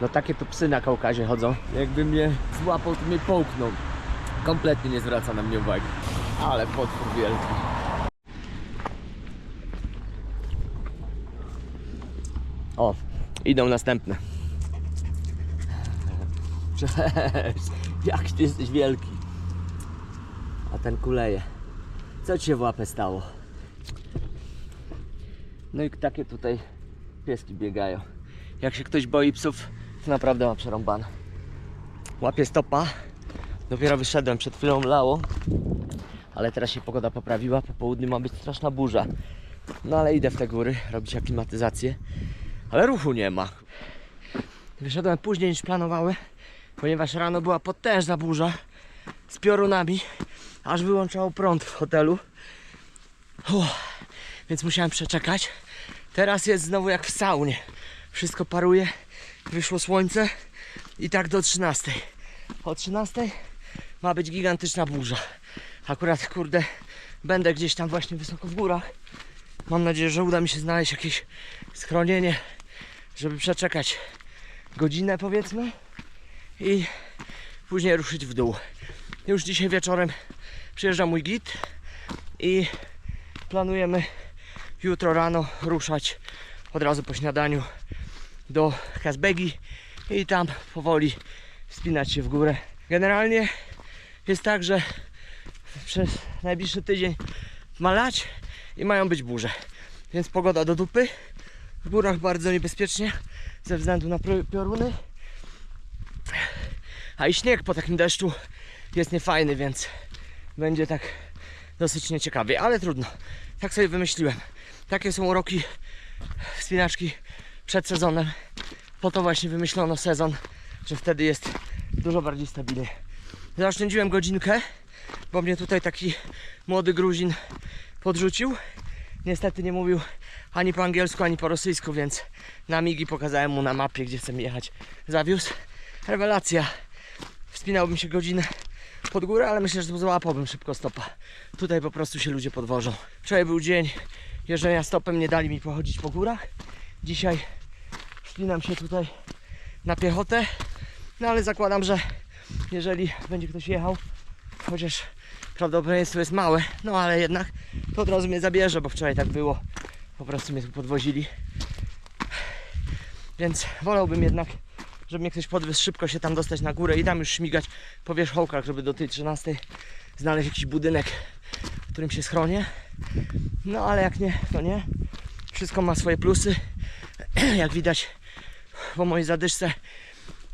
No takie tu psy na Kaukazie chodzą. Jakby mnie złapał, to mnie połknął. Kompletnie nie zwraca na mnie uwagi. Ale potwór wielki. O, idą następne. Cześć, jak ty jesteś wielki. A ten kuleje. Co ci się w łapę stało? No i takie tutaj pieski biegają. Jak się ktoś boi psów, naprawdę ma przerąbane. Łapię stopa. Dopiero wyszedłem, przed chwilą lało. Ale teraz się pogoda poprawiła. Po południu ma być straszna burza. No ale idę w te góry, robić aklimatyzację. Ale ruchu nie ma. Wyszedłem później niż planowałem, ponieważ rano była potężna burza z piorunami, aż wyłączało prąd w hotelu. Uff, więc musiałem przeczekać. Teraz jest znowu jak w saunie. Wszystko paruje, wyszło słońce i tak do 13. O 13 ma być gigantyczna burza. Akurat, kurde, będę gdzieś tam właśnie wysoko w górach. Mam nadzieję, że uda mi się znaleźć jakieś schronienie, żeby przeczekać godzinę powiedzmy i później ruszyć w dół. Już dzisiaj wieczorem przyjeżdża mój git i planujemy jutro rano ruszać od razu po śniadaniu do Kazbegi i tam powoli wspinać się w górę. Generalnie jest tak, że przez najbliższy tydzień ma lać i mają być burze. Więc pogoda do dupy. W górach bardzo niebezpiecznie ze względu na pio- pioruny. A i śnieg po takim deszczu jest niefajny, więc będzie tak dosyć nieciekawie, ale trudno. Tak sobie wymyśliłem. Takie są uroki wspinaczki przed sezonem. Po to właśnie wymyślono sezon, że wtedy jest dużo bardziej stabilnie. Zaoszczędziłem godzinkę, bo mnie tutaj taki młody Gruzin podrzucił. Niestety nie mówił ani po angielsku, ani po rosyjsku, więc na migi pokazałem mu na mapie, gdzie chcę jechać. Zawiózł. Rewelacja. Wspinałbym się godzinę pod górę, ale myślę, że złapałbym szybko stopa. Tutaj po prostu się ludzie podwożą. Wczoraj był dzień jeżdżenia stopem, nie dali mi pochodzić po górach. Dzisiaj wspinam się tutaj na piechotę. No ale zakładam, że jeżeli będzie ktoś jechał, chociaż prawdopodobieństwo jest małe, no ale jednak to od razu mnie zabierze, bo wczoraj tak było. Po prostu mnie tu podwozili. Więc wolałbym jednak, żeby mnie ktoś podwiózł szybko się tam dostać na górę i tam już śmigać po wierzchołkach, żeby do tej 13 znaleźć jakiś budynek, w którym się schronię. No ale jak nie, to nie. Wszystko ma swoje plusy. Jak widać po mojej zadyszce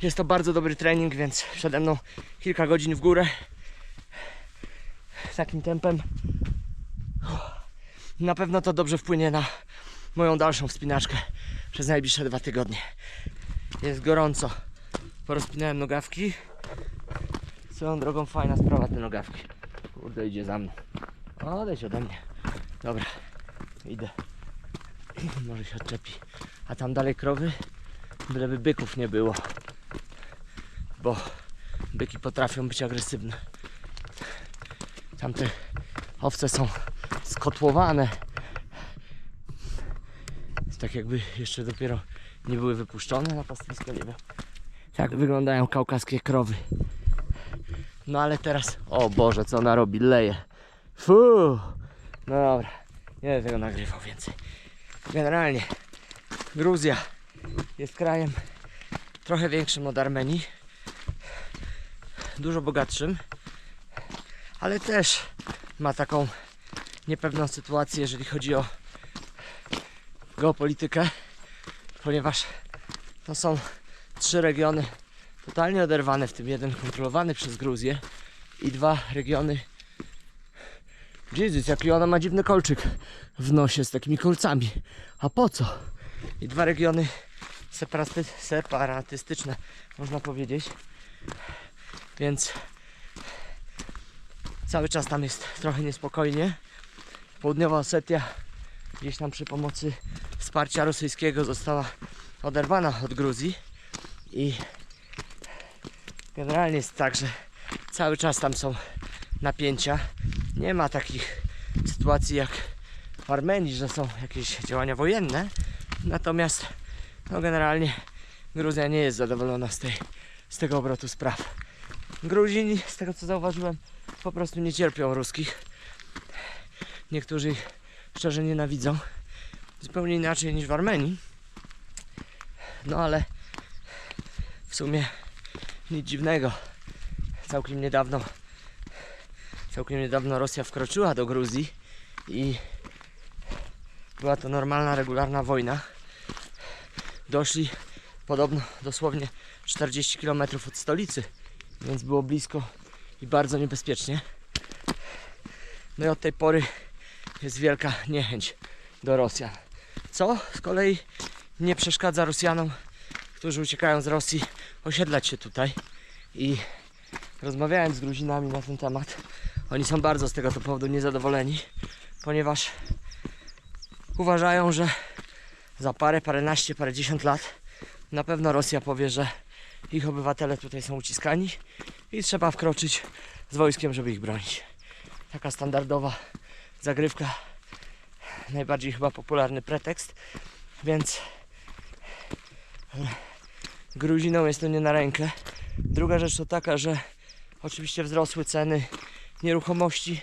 jest to bardzo dobry trening, więc przede mną kilka godzin w górę. Takim tempem. Na pewno to dobrze wpłynie na moją dalszą wspinaczkę przez najbliższe dwa tygodnie. Jest gorąco. Porozpinałem nogawki. Swoją drogą fajna sprawa te nogawki. Kurde idzie za mną. Odejdź ode mnie. Dobra, idę. Może się odczepi. A tam dalej krowy? Byleby byków nie było. Bo byki potrafią być agresywne. Tamte owce są skotłowane. Tak jakby jeszcze dopiero nie były wypuszczone na pastwisko, nie wiem. Tak wyglądają kaukaskie krowy. No ale teraz, o Boże, co ona robi, leje. Fu! No dobra, nie będę tego nagrywał więcej. Generalnie Gruzja jest krajem trochę większym od Armenii. Dużo bogatszym, ale też ma taką niepewną sytuację, jeżeli chodzi o geopolitykę, ponieważ to są trzy regiony totalnie oderwane, w tym jeden kontrolowany przez Gruzję i dwa regiony. Jezus, jaki ona ma dziwny kolczyk w nosie z takimi kolcami. A po co? I dwa regiony separaty, separatystyczne, można powiedzieć. Więc cały czas tam jest trochę niespokojnie. Południowa Osetia gdzieś tam przy pomocy wsparcia rosyjskiego została oderwana od Gruzji i generalnie jest tak, że cały czas tam są napięcia. Nie ma takich sytuacji jak w Armenii, że są jakieś działania wojenne. Natomiast no generalnie Gruzja nie jest zadowolona z, tej, z tego obrotu spraw. Gruzini, z tego co zauważyłem, po prostu nie cierpią ruskich. Niektórzy ich szczerze nienawidzą. Zupełnie inaczej niż w Armenii. No ale w sumie nic dziwnego. Całkiem niedawno całkiem niedawno Rosja wkroczyła do Gruzji i była to normalna, regularna wojna. Doszli podobno dosłownie 40 km od stolicy, więc było blisko i bardzo niebezpiecznie. No i od tej pory jest wielka niechęć do Rosjan. Co z kolei nie przeszkadza Rosjanom, którzy uciekają z Rosji, osiedlać się tutaj. I rozmawiałem z Gruzinami na ten temat. Oni są bardzo z tego powodu niezadowoleni, ponieważ uważają, że za parę, paręnaście, parędziesiąt lat na pewno Rosja powie, że ich obywatele tutaj są uciskani i trzeba wkroczyć z wojskiem, żeby ich bronić. Taka standardowa zagrywka, najbardziej chyba popularny pretekst, więc Gruzinom jest to nie na rękę. Druga rzecz to taka, że oczywiście wzrosły ceny nieruchomości,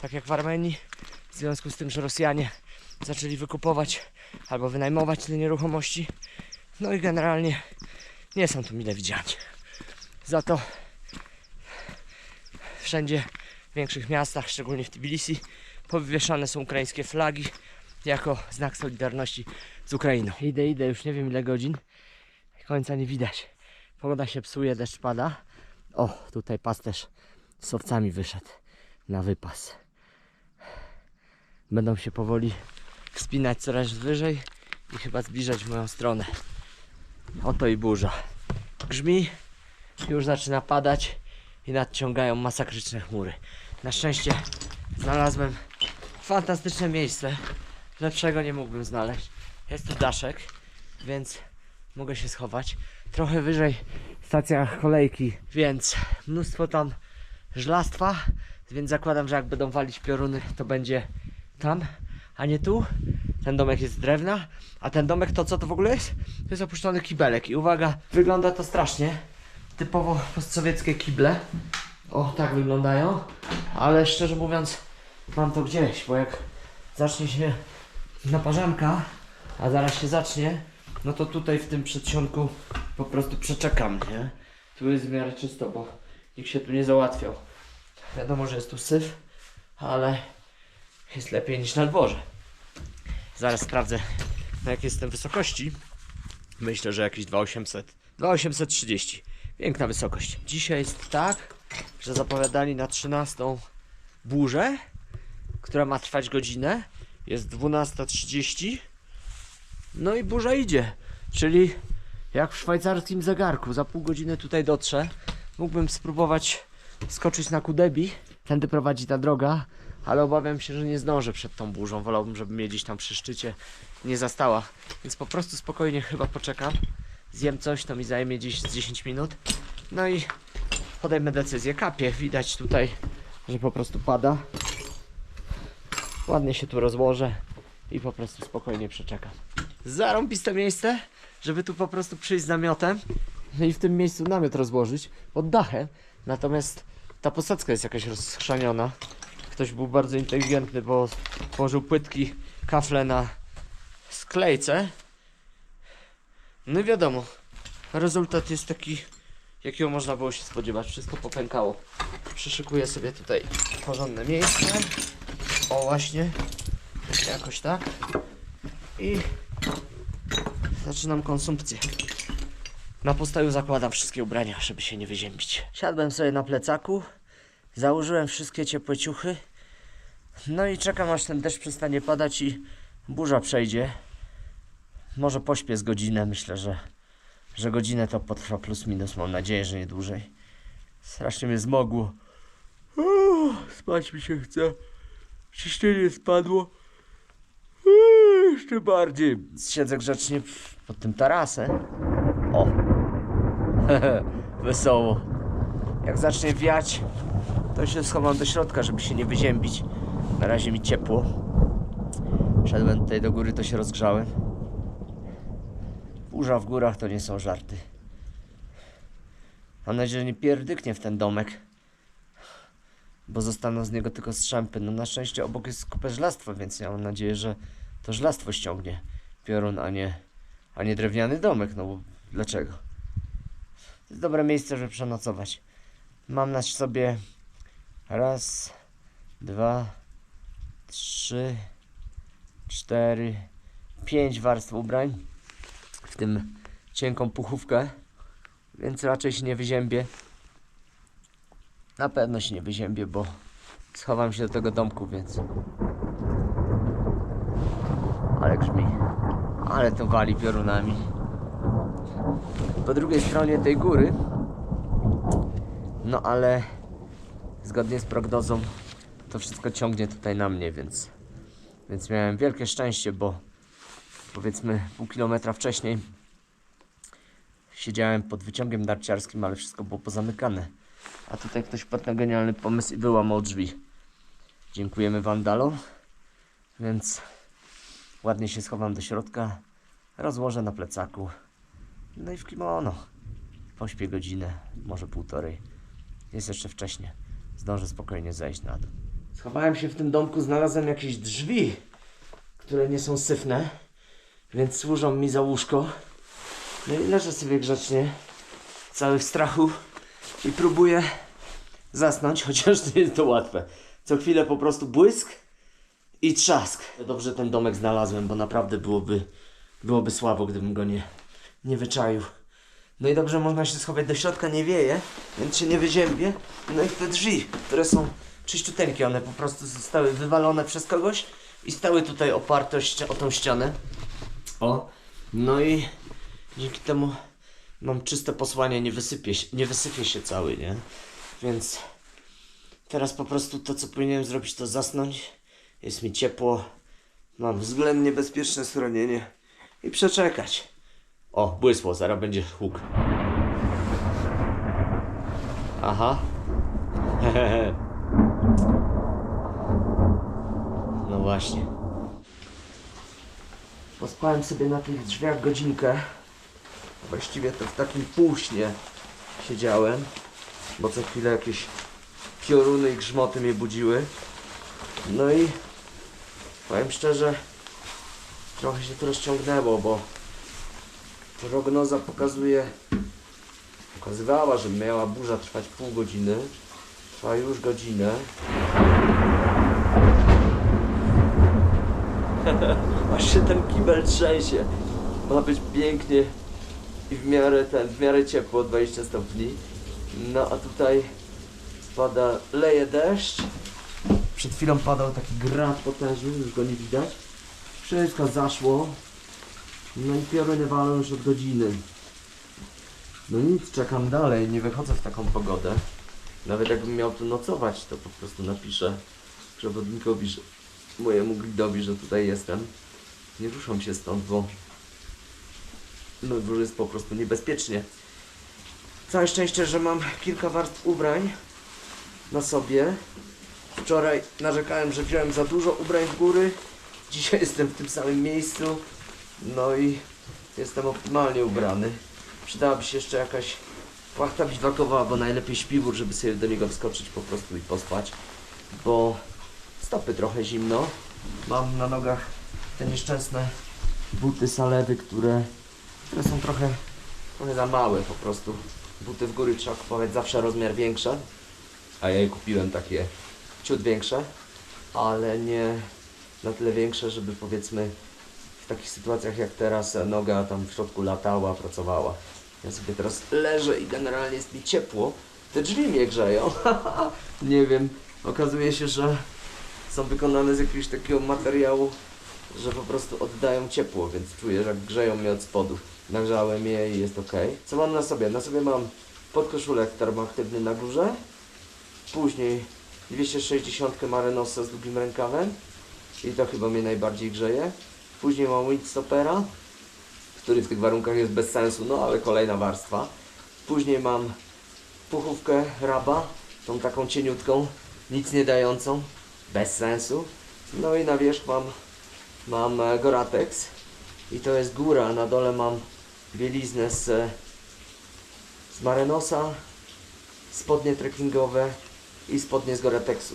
tak jak w Armenii, w związku z tym, że Rosjanie zaczęli wykupować albo wynajmować te nieruchomości. No i generalnie nie są tu mile widziani. Za to wszędzie w większych miastach, szczególnie w Tbilisi, powywieszane są ukraińskie flagi jako znak solidarności z Ukrainą. Idę, idę, już nie wiem ile godzin. Końca nie widać. Pogoda się psuje, deszcz pada. O, tutaj pasterz z owcami wyszedł na wypas. Będą się powoli wspinać coraz wyżej i chyba zbliżać w moją stronę. Oto i burza. Grzmi, już zaczyna padać i nadciągają masakryczne chmury. Na szczęście znalazłem fantastyczne miejsce. Lepszego nie mógłbym znaleźć. Jest tu daszek, więc mogę się schować. Trochę wyżej stacja kolejki, więc mnóstwo tam żlastwa, więc zakładam, że jak będą walić pioruny, to będzie tam, a nie tu. Ten domek jest z drewna, a ten domek to co to w ogóle jest? To jest opuszczony kibelek i uwaga, wygląda to strasznie. Typowo postsowieckie kible. O, tak wyglądają, ale szczerze mówiąc mam to gdzieś, bo jak zacznie się naparzanka, a zaraz się zacznie, no to tutaj w tym przedsionku po prostu przeczekam, nie? Tu jest w miarę czysto, bo nikt się tu nie załatwiał. Wiadomo, że jest tu syf, ale jest lepiej niż na dworze. Zaraz sprawdzę na jakiej jestem wysokości. Myślę, że jakieś 2800. 2830. Piękna wysokość. Dzisiaj jest tak, że zapowiadali na 13 burzę, która ma trwać godzinę. Jest 12.30. No i burza idzie. Czyli jak w szwajcarskim zegarku. Za pół godziny tutaj dotrze. Mógłbym spróbować skoczyć na Kudebi. Tędy prowadzi ta droga, ale obawiam się, że nie zdążę przed tą burzą. Wolałbym, żeby mnie gdzieś tam przy szczycie nie zastała. Więc po prostu spokojnie chyba poczekam. Zjem coś, to mi zajmie gdzieś z 10 minut. No i podejmę decyzję. Kapie, widać tutaj, że po prostu pada. Ładnie się tu rozłożę i po prostu spokojnie przeczekam. Zarąbiste miejsce, żeby tu po prostu przyjść z namiotem no i w tym miejscu namiot rozłożyć pod dachem. Natomiast ta posadzka jest jakaś rozchrzaniona. Ktoś był bardzo inteligentny, bo położył płytki kafle na sklejce. No i wiadomo, rezultat jest taki, jakiego można było się spodziewać. Wszystko popękało. Przyszykuję sobie tutaj porządne miejsce. O właśnie, jakoś tak. I zaczynam konsumpcję. Na postoju zakładam wszystkie ubrania, żeby się nie wyziębić. Siadłem sobie na plecaku, założyłem wszystkie ciepłe ciuchy. No i czekam aż ten deszcz przestanie padać i burza przejdzie. Może pośpię z godzinę, myślę, że, że godzinę to potrwa plus minus, mam nadzieję, że nie dłużej. Strasznie mnie zmogło. Uuu, spać mi się chce. Ciśnienie spadło. Jeszcze bardziej. Siedzę grzecznie pod tym tarasem. O! Wesoło. Jak zacznie wiać, to się schowam do środka, żeby się nie wyziębić. Na razie mi ciepło. Szedłem tutaj do góry, to się rozgrzałem. Burza w górach to nie są żarty. Mam nadzieję, że nie pierdyknie w ten domek. Bo zostaną z niego tylko strzępy. No na szczęście obok jest kupę żelastwa, więc ja mam nadzieję, że to żelastwo ściągnie piorun, a nie, a nie drewniany domek. No bo dlaczego? To jest dobre miejsce, żeby przenocować. Mam na sobie raz, dwa, trzy, cztery, pięć warstw ubrań, w tym cienką puchówkę, więc raczej się nie wyziębię. Na pewno się nie wyziębię, bo schowam się do tego domku, więc... Ale grzmi. Ale to wali piorunami. Po drugiej stronie tej góry, no ale zgodnie z prognozą, to wszystko ciągnie tutaj na mnie, więc, więc miałem wielkie szczęście, bo powiedzmy pół kilometra wcześniej siedziałem pod wyciągiem narciarskim, ale wszystko było pozamykane. A tutaj ktoś wpadł na genialny pomysł i wyłamał drzwi. Dziękujemy wandalom, więc ładnie się schowam do środka, rozłożę na plecaku, no i w kimono. Pośpię godzinę, może półtorej. Jest jeszcze wcześnie. Zdążę spokojnie zejść na dół. Schowałem się w tym domku, znalazłem jakieś drzwi, które nie są syfne, więc służą mi za łóżko. No i leżę sobie grzecznie, cały w strachu i próbuję zasnąć, chociaż nie jest to łatwe. Co chwilę po prostu błysk i trzask. Dobrze ten domek znalazłem, bo naprawdę byłoby, byłoby słabo, gdybym go nie, nie wyczaił. No i dobrze można się schować do środka, nie wieje, więc się nie wyziębię. No i te drzwi, które są czyściuteńkie, one po prostu zostały wywalone przez kogoś i stały tutaj oparte o, tą ścianę. O, no i dzięki temu mam czyste posłanie, nie wysypie się, nie wysypie się cały, nie? Więc teraz po prostu to, co powinienem zrobić, to zasnąć. Jest mi ciepło, mam względnie bezpieczne schronienie i przeczekać. O, błysło, zaraz będzie huk. Aha. no właśnie. Pospałem sobie na tych drzwiach godzinkę. Właściwie to w takim półśnie siedziałem, bo co chwilę jakieś pioruny i grzmoty mnie budziły. No i powiem szczerze, trochę się to rozciągnęło, bo prognoza pokazuje, pokazywała, że miała burza trwać pół godziny. Trwa już godzinę. Aż się ten kibel trzęsie. Ma być pięknie i w miarę ten, w miarę ciepło, 20 stopni. No a tutaj pada, leje deszcz. Przed chwilą padał taki grad potężny, już go nie widać. Wszystko zaszło. No i pioruny walą już od godziny. No nic, czekam dalej, nie wychodzę w taką pogodę. Nawet jakbym miał tu nocować, to po prostu napiszę przewodnikowi, że mojemu guidowi, że tutaj jestem. Nie ruszam się stąd, bo no bo jest po prostu niebezpiecznie. Całe szczęście, że mam kilka warstw ubrań na sobie. Wczoraj narzekałem, że wziąłem za dużo ubrań w góry. Dzisiaj jestem w tym samym miejscu. No i jestem optymalnie ubrany. Przydałaby się jeszcze jakaś płachta biwakowa, albo najlepiej śpiwór, żeby sobie do niego wskoczyć po prostu i pospać. Bo stopy trochę zimno. Mam na nogach te nieszczęsne buty salewy, które, które są trochę, trochę za małe po prostu. Buty w góry trzeba kupować zawsze rozmiar większe. A ja je kupiłem takie ciut większe, ale nie na tyle większe, żeby powiedzmy w takich sytuacjach jak teraz noga tam w środku latała, pracowała. Ja sobie teraz leżę i generalnie jest mi ciepło. Te drzwi mnie grzeją. nie wiem. Okazuje się, że są wykonane z jakiegoś takiego materiału, że po prostu oddają ciepło, więc czuję, że grzeją mnie od spodu. Nagrzałem je i jest ok. Co mam na sobie? Na sobie mam podkoszulek termoaktywny na górze. Później 260 Marenosa z długim rękawem. I to chyba mnie najbardziej grzeje. Później mam Windstoppera, który w tych warunkach jest bez sensu, no ale kolejna warstwa. Później mam puchówkę Raba, tą taką cieniutką, nic nie dającą, bez sensu. No i na wierzch mam, mam e, Goratex i to jest góra, na dole mam bieliznę z, z Marenosa, spodnie trekkingowe i spodnie z Goretexu.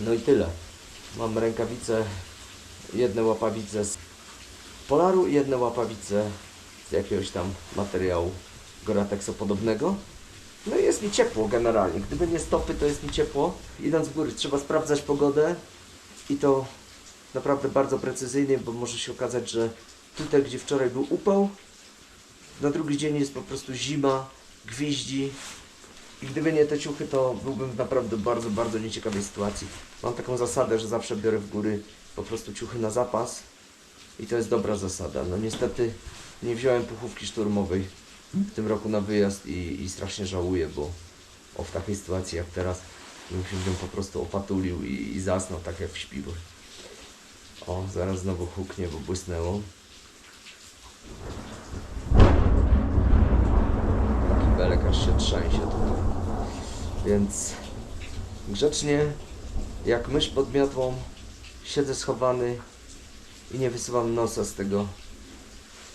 No i tyle. Mam rękawice, jedne łapawice z Polaru i jedne łapawice z jakiegoś tam materiału Goratexu podobnego. No i jest mi ciepło generalnie. Gdyby nie stopy, to jest mi ciepło. Idąc w góry trzeba sprawdzać pogodę i to naprawdę bardzo precyzyjnie, bo może się okazać, że tutaj, gdzie wczoraj był upał, na drugi dzień jest po prostu zima, gwiździ. I gdyby nie te ciuchy, to byłbym w naprawdę bardzo, bardzo nieciekawej sytuacji. Mam taką zasadę, że zawsze biorę w góry po prostu ciuchy na zapas i to jest dobra zasada. No niestety nie wziąłem puchówki szturmowej w tym roku na wyjazd i, i strasznie żałuję, bo o, w takiej sytuacji jak teraz bym się po prostu opatulił i, i zasnął tak jak w śpiwór. O, zaraz znowu huknie, bo błysnęło. Taki belek aż się trzęsie tutaj. Więc grzecznie, jak mysz pod miotłą, siedzę schowany i nie wysuwam nosa z tego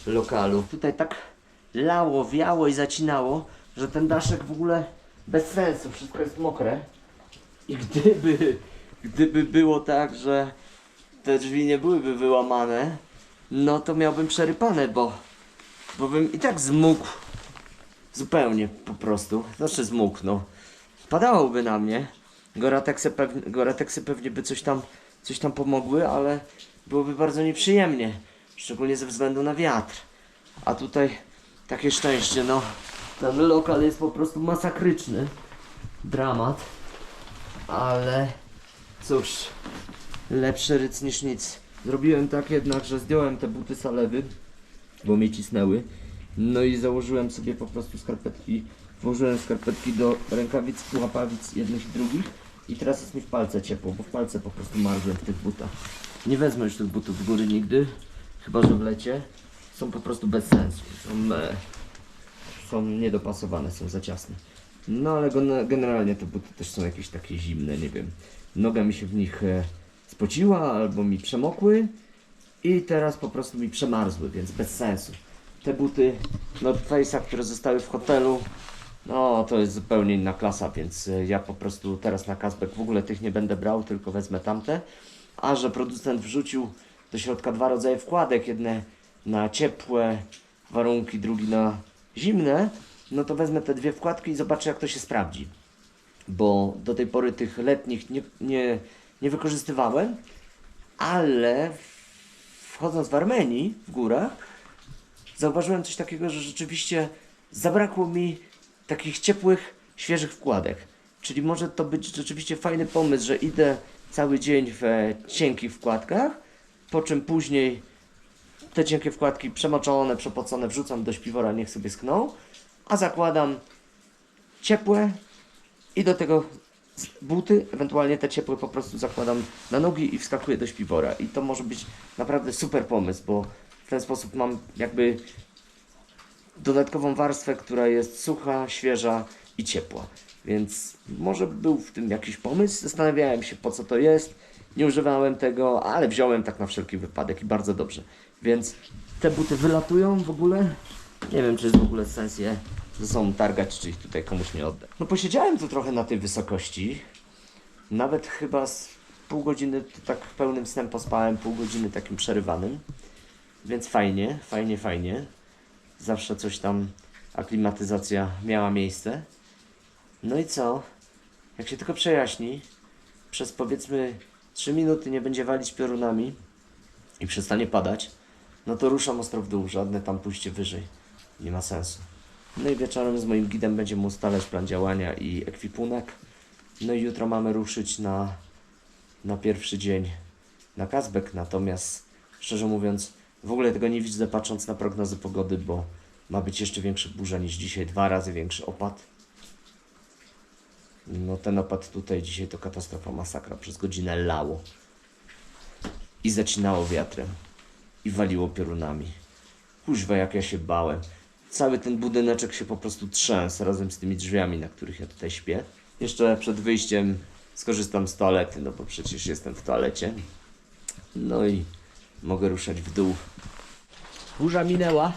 lokalu. Tutaj tak lało, wiało i zacinało, że ten daszek w ogóle bez sensu, wszystko jest mokre. I gdyby, gdyby było tak, że te drzwi nie byłyby wyłamane, no to miałbym przerypane, bo, bo bym i tak zmógł zupełnie po prostu. Znaczy zmógł, no. Padałoby na mnie. Gorateksy pewnie, Gorateksy pewnie by coś tam, coś tam pomogły, ale byłoby bardzo nieprzyjemnie. Szczególnie ze względu na wiatr. A tutaj takie szczęście, no. Ten lokal jest po prostu masakryczny. Dramat. Ale cóż, lepszy ryc niż nic. Zrobiłem tak jednak, że zdjąłem te buty salewy, bo mnie cisnęły. No i założyłem sobie po prostu skarpetki. Włożyłem skarpetki do rękawic, łapawic jednych i drugich. I teraz jest mi w palce ciepło, bo w palce po prostu marzłem w tych butach. Nie wezmę już tych butów w góry nigdy, chyba że w lecie. Są po prostu bez sensu. Są, e, są niedopasowane, są za ciasne. No ale gen- generalnie te buty też są jakieś takie zimne, nie wiem. Noga mi się w nich e, spociła albo mi przemokły i teraz po prostu mi przemarzły, więc bez sensu. Te buty North Face'a, które zostały w hotelu, no to jest zupełnie inna klasa, więc e, ja po prostu teraz na Kazbek w ogóle tych nie będę brał, tylko wezmę tamte. A że producent wrzucił do środka dwa rodzaje wkładek, jedne na ciepłe warunki, drugi na zimne, no to wezmę te dwie wkładki i zobaczę jak to się sprawdzi. Bo do tej pory tych letnich nie, nie, nie wykorzystywałem, ale wchodząc w Armenii, w górach, zauważyłem coś takiego, że rzeczywiście zabrakło mi takich ciepłych, świeżych wkładek. Czyli może to być rzeczywiście fajny pomysł, że idę cały dzień w e, cienkich wkładkach, po czym później te cienkie wkładki przemoczone, przepocone wrzucam do śpiwora, niech sobie skną, a zakładam ciepłe i do tego buty, ewentualnie te ciepłe po prostu zakładam na nogi i wskakuję do śpiwora. I to może być naprawdę super pomysł, bo ten sposób mam jakby dodatkową warstwę, która jest sucha, świeża i ciepła. Więc może był w tym jakiś pomysł. Zastanawiałem się po co to jest. Nie używałem tego, ale wziąłem tak na wszelki wypadek i bardzo dobrze. Więc te buty wylatują w ogóle. Nie wiem, czy jest w ogóle sens je ze sobą targać, czy ich tutaj komuś nie oddać. No posiedziałem tu trochę na tej wysokości. Nawet chyba z pół godziny tak pełnym snem pospałem, pół godziny takim przerywanym. Więc fajnie, fajnie, fajnie. Zawsze coś tam aklimatyzacja miała miejsce. No i co? Jak się tylko przejaśni, przez powiedzmy 3 minuty nie będzie walić piorunami i przestanie padać, no to ruszam ostro w dół, żadne tam pójście wyżej. Nie ma sensu. No i wieczorem z moim gidem będziemy ustalać plan działania i ekwipunek. No i jutro mamy ruszyć na, na pierwszy dzień na Kazbek, natomiast szczerze mówiąc w ogóle tego nie widzę patrząc na prognozy pogody, bo ma być jeszcze większa burza niż dzisiaj, dwa razy większy opad. No ten opad tutaj dzisiaj to katastrofa, masakra. Przez godzinę lało. I zacinało wiatrem. I waliło piorunami. Kuźwa jak ja się bałem. Cały ten budyneczek się po prostu trzęsł razem z tymi drzwiami, na których ja tutaj śpię. Jeszcze przed wyjściem skorzystam z toalety, no bo przecież jestem w toalecie. No i mogę ruszać w dół. Burza minęła.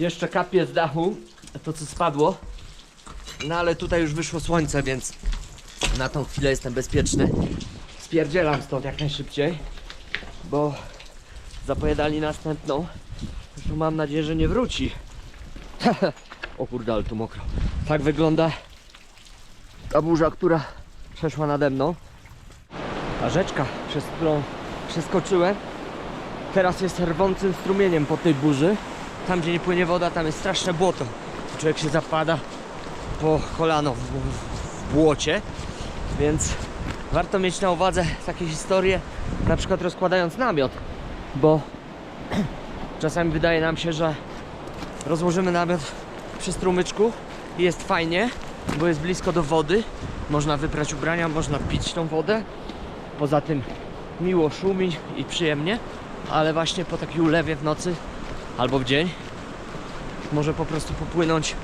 Jeszcze kapie z dachu, to co spadło. No ale tutaj już wyszło słońce, więc na tą chwilę jestem bezpieczny. Spierdzielam stąd jak najszybciej, bo zapowiadali następną. Zresztą mam nadzieję, że nie wróci. o kurde, ale tu mokro. Tak wygląda ta burza, która przeszła nade mną. Ta rzeczka, przez którą przeskoczyłem, teraz jest rwącym strumieniem po tej burzy. Tam, gdzie nie płynie woda, tam jest straszne błoto. Człowiek się zapada po kolano w, w, błocie, więc warto mieć na uwadze takie historie, na przykład rozkładając namiot, bo czasami wydaje nam się, że rozłożymy namiot przy strumyczku i jest fajnie, bo jest blisko do wody, można wyprać ubrania, można pić tą wodę, poza tym miło szumi i przyjemnie, ale właśnie po takiej ulewie w nocy albo w dzień może po prostu popłynąć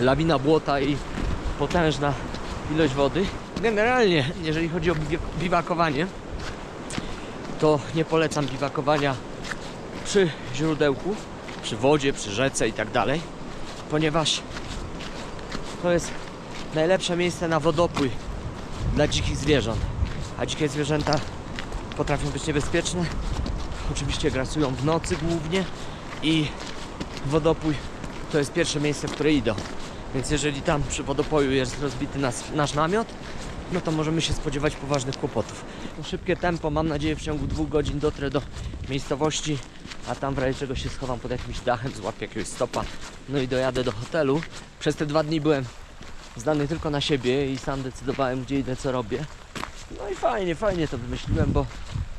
lawina błota i potężna ilość wody. Generalnie, jeżeli chodzi o biwa- biwakowanie, to nie polecam biwakowania przy źródełku, przy wodzie, przy rzece i tak dalej, ponieważ to jest najlepsze miejsce na wodopój dla dzikich zwierząt. A dzikie zwierzęta potrafią być niebezpieczne. Oczywiście grasują w nocy głównie i wodopój to jest pierwsze miejsce, w które idą. Więc jeżeli tam przy wodopoju jest rozbity nas, nasz namiot, no to możemy się spodziewać poważnych kłopotów. Szybkie tempo, mam nadzieję w ciągu dwóch godzin dotrę do miejscowości, a tam w razie czego się schowam pod jakimś dachem, złapię jakiegoś stopa, no i dojadę do hotelu. Przez te dwa dni byłem zdany tylko na siebie i sam decydowałem gdzie idę, co robię. No i fajnie, fajnie to wymyśliłem, bo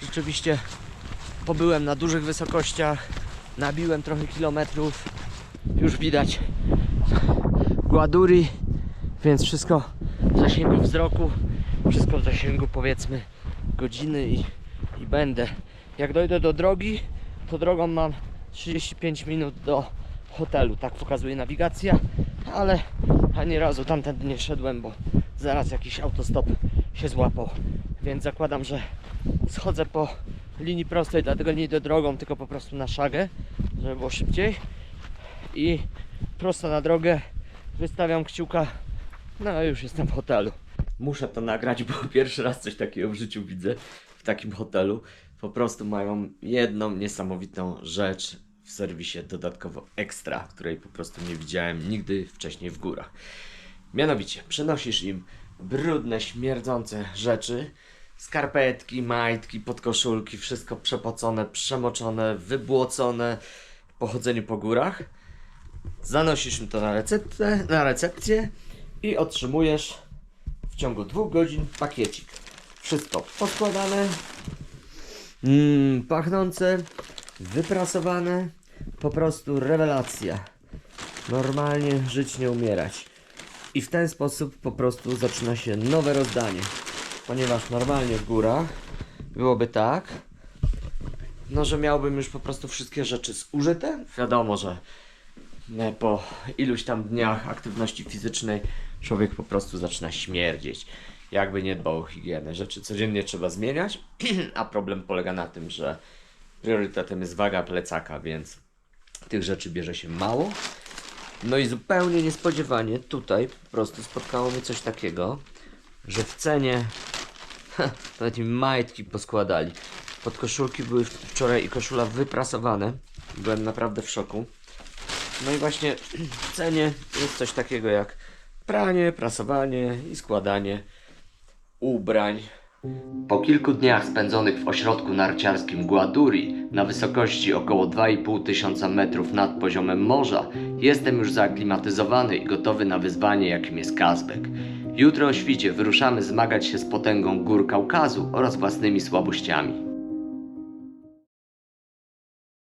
rzeczywiście pobyłem na dużych wysokościach, nabiłem trochę kilometrów, już widać Guaduri, więc wszystko w zasięgu wzroku, wszystko w zasięgu powiedzmy godziny i, i będę. Jak dojdę do drogi, to drogą mam 35 minut do hotelu, tak pokazuje nawigacja, ale ani razu tamtędy nie szedłem, bo zaraz jakiś autostop się złapał, więc zakładam, że schodzę po linii prostej, dlatego nie idę drogą, tylko po prostu na szagę, żeby było szybciej. I prosto na drogę wystawiam kciuka. No już jestem w hotelu. Muszę to nagrać, bo pierwszy raz coś takiego w życiu widzę w takim hotelu. Po prostu mają jedną niesamowitą rzecz w serwisie dodatkowo ekstra, której po prostu nie widziałem nigdy wcześniej w górach. Mianowicie przenosisz im brudne, śmierdzące rzeczy skarpetki, majtki, podkoszulki, wszystko przepocone, przemoczone, wybłocone po chodzeniu po górach. Zanosisz im to na receptę, na recepcję i otrzymujesz w ciągu dwóch godzin pakiecik. Wszystko poskładane, mm, pachnące, wyprasowane, po prostu rewelacja. Normalnie żyć, nie umierać. I w ten sposób po prostu zaczyna się nowe rozdanie. Ponieważ normalnie w górach byłoby tak, no że miałbym już po prostu wszystkie rzeczy zużyte. Wiadomo, że po iluś tam dniach aktywności fizycznej człowiek po prostu zaczyna śmierdzieć. Jakby nie dbał o higienę. Rzeczy codziennie trzeba zmieniać, a problem polega na tym, że priorytetem jest waga plecaka, więc tych rzeczy bierze się mało. No i zupełnie niespodziewanie tutaj po prostu spotkało mnie coś takiego, że w cenie nawet mi majtki poskładali. Podkoszulki były wczoraj i koszula wyprasowane. Byłem naprawdę w szoku. No i właśnie w cenie jest coś takiego jak pranie, prasowanie i składanie ubrań. Po kilku dniach spędzonych w ośrodku narciarskim Guaduri na wysokości około 2,5 tysiąca metrów nad poziomem morza jestem już zaaklimatyzowany i gotowy na wyzwanie jakim jest Kazbek. Jutro o świcie wyruszamy zmagać się z potęgą gór Kaukazu oraz własnymi słabościami.